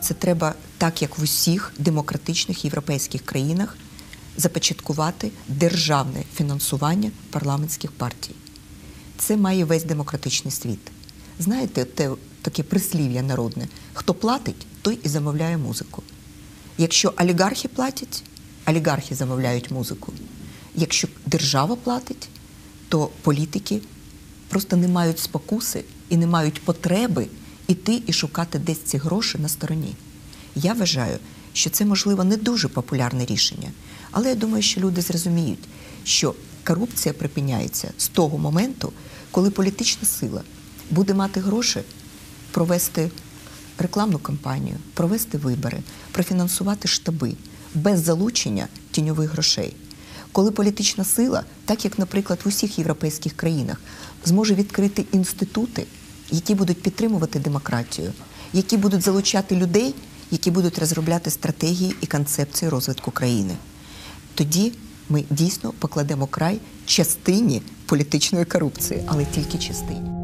Це треба, так як в усіх демократичних європейських країнах, започаткувати державне фінансування парламентських партій. Це має весь демократичний світ. Знаєте, те таке прислів'я народне: хто платить, той і замовляє музику. Якщо олігархи платять, олігархи замовляють музику. Якщо держава платить, то політики просто не мають спокуси і не мають потреби іти і шукати десь ці гроші на стороні. Я вважаю, що це, можливо, не дуже популярне рішення, але я думаю, що люди зрозуміють, що корупція припиняється з того моменту, коли політична сила буде мати гроші провести рекламну кампанію, провести вибори, профінансувати штаби без залучення тіньових грошей. Коли політична сила, так як, наприклад, в усіх європейських країнах, зможе відкрити інститути, які будуть підтримувати демократію, які будуть залучати людей, які будуть розробляти стратегії і концепції розвитку країни. Тоді ми дійсно покладемо край частині політичної корупції, але тільки частині.